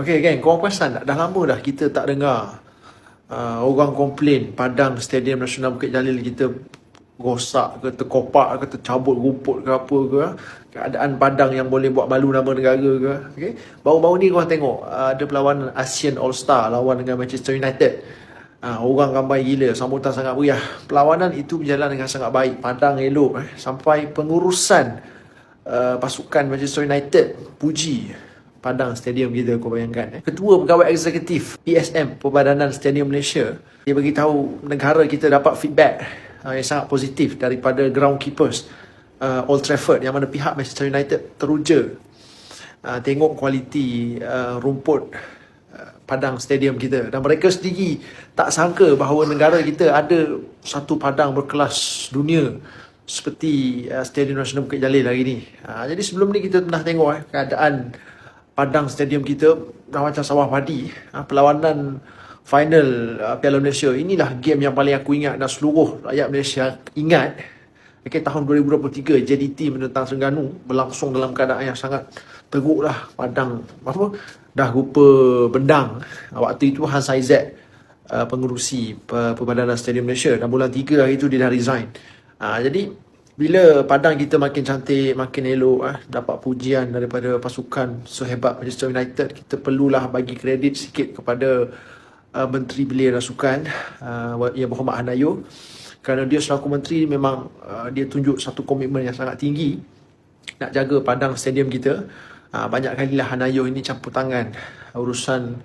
Okay kan, korang perasan tak? Dah lama dah kita tak dengar uh, orang komplain Padang Stadium Nasional Bukit Jalil kita rosak ke terkopak ke tercabut rumput ke apa ke keadaan padang yang boleh buat malu nama negara ke okay? baru-baru ni korang tengok uh, ada perlawanan ASEAN All Star lawan dengan Manchester United uh, orang ramai gila sambutan sangat meriah perlawanan itu berjalan dengan sangat baik padang elok eh. sampai pengurusan uh, pasukan Manchester United puji Padang Stadium kita kau bayangkan eh. Ketua Pegawai Eksekutif PSM Perbadanan Stadium Malaysia dia bagi tahu negara kita dapat feedback uh, yang sangat positif daripada groundkeepers uh, Old Trafford yang mana pihak Manchester United teruja uh, tengok kualiti uh, rumput uh, padang stadium kita dan mereka sendiri tak sangka bahawa negara kita ada satu padang berkelas dunia seperti uh, Stadium Nasional Bukit Jalil hari ni. Uh, jadi sebelum ni kita pernah tengok eh, keadaan padang stadium kita dah macam sawah padi. Uh, perlawanan final uh, Piala Malaysia inilah game yang paling aku ingat dan seluruh rakyat Malaysia ingat. Okay, tahun 2023 JDT menentang Terengganu berlangsung dalam keadaan yang sangat teruk lah padang apa dah rupa bendang waktu itu Han Saizat uh, pengurusi uh, Perbadanan Stadium Malaysia dan bulan 3 hari itu dia dah resign uh, jadi bila padang kita makin cantik, makin elok, eh, dapat pujian daripada pasukan sehebat Manchester United, kita perlulah bagi kredit sikit kepada uh, Menteri Belia Rasukan, uh, Yang Berhormat Hanayo. Kerana dia selaku menteri memang uh, dia tunjuk satu komitmen yang sangat tinggi nak jaga padang stadium kita. Uh, banyak kali lah Hanayo ini campur tangan urusan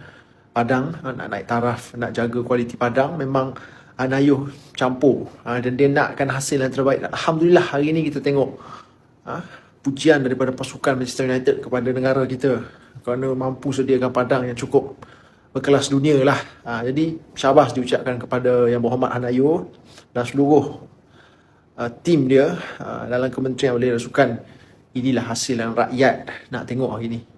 padang, uh, nak naik taraf, nak jaga kualiti padang. Memang Anayuh campur ha, dan dia nakkan hasil yang terbaik. Alhamdulillah hari ini kita tengok ha, pujian daripada pasukan Manchester United kepada negara kita kerana mampu sediakan padang yang cukup berkelas dunia lah. Ha, jadi syabas diucapkan kepada Yang Berhormat Hanayo dan seluruh uh, tim dia uh, dalam kementerian oleh rasukan inilah hasil yang rakyat nak tengok hari ini.